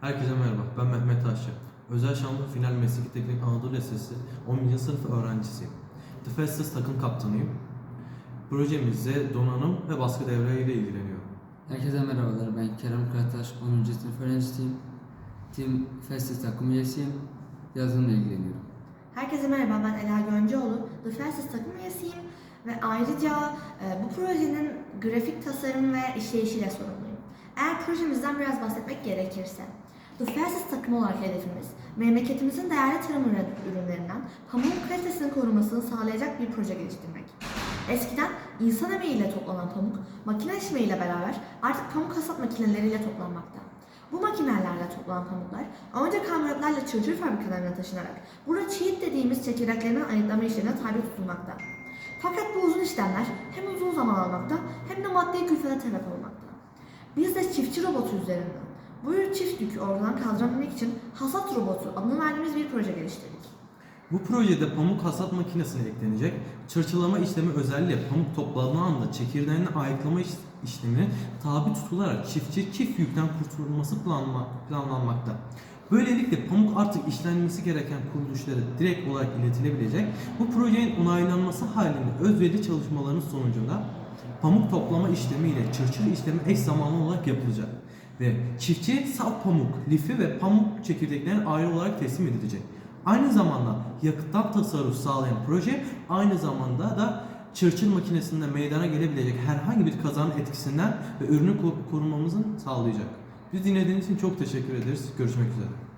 Herkese merhaba, ben Mehmet Aşçı. Özel Şanlı Final Mesleki Teknik Anadolu Lisesi 11. sınıf öğrencisiyim. The Fastest takım kaptanıyım. Projemizde donanım ve baskı devreleriyle ilgileniyorum. Herkese merhabalar. Ben Kerem Karataş, 10. sınıf öğrencisiyim. Team Festis takım üyesiyim. Yazılımla ilgileniyorum. Herkese merhaba, ben Ela Gönceoğlu. The Fastest takım üyesiyim ve ayrıca e, bu projenin grafik tasarım ve işleyişiyle sorumluyum. Eğer projemizden biraz bahsetmek gerekirse, Fastest takım olarak hedefimiz, memleketimizin değerli tarım ürün- ürünlerinden pamuğun kalitesinin korunmasını sağlayacak bir proje geliştirmek. Eskiden insan emeğiyle toplanan pamuk, makine işlemeyle beraber artık pamuk hasat makineleriyle toplanmakta. Bu makinelerle toplanan pamuklar önce kamyonlarla çırçır fabrikalarına taşınarak burada çiğit dediğimiz çekirdeklerinin ayıklama işlemine tabi tutulmakta. Fakat bu uzun işlemler hem uzun zaman almakta hem de maddi külfete sebep olmakta. Biz de çiftçi robotu üzerinden bu çift yükü ortadan kaldırabilmek için hasat robotu adını verdiğimiz bir proje geliştirdik. Bu projede pamuk hasat makinesine eklenecek, çırçılama işlemi özelliği pamuk toplandığı anda çekirdeğini ayıklama iş- işlemine tabi tutularak çiftçi çift yükten kurtulması planla- planlanmakta. Böylelikle pamuk artık işlenmesi gereken kuruluşlara direkt olarak iletilebilecek. Bu projenin onaylanması halinde özveri çalışmalarının sonucunda pamuk toplama işlemi ile çırçır işlemi eş zamanlı olarak yapılacak. Ve çiftçi saf pamuk, lifi ve pamuk çekirdeklerini ayrı olarak teslim edilecek. Aynı zamanda yakıttan tasarruf sağlayan proje aynı zamanda da çırçır makinesinde meydana gelebilecek herhangi bir kazanın etkisinden ve ürünü ko- korumamızın sağlayacak. Biz dinlediğiniz için çok teşekkür ederiz. Görüşmek üzere.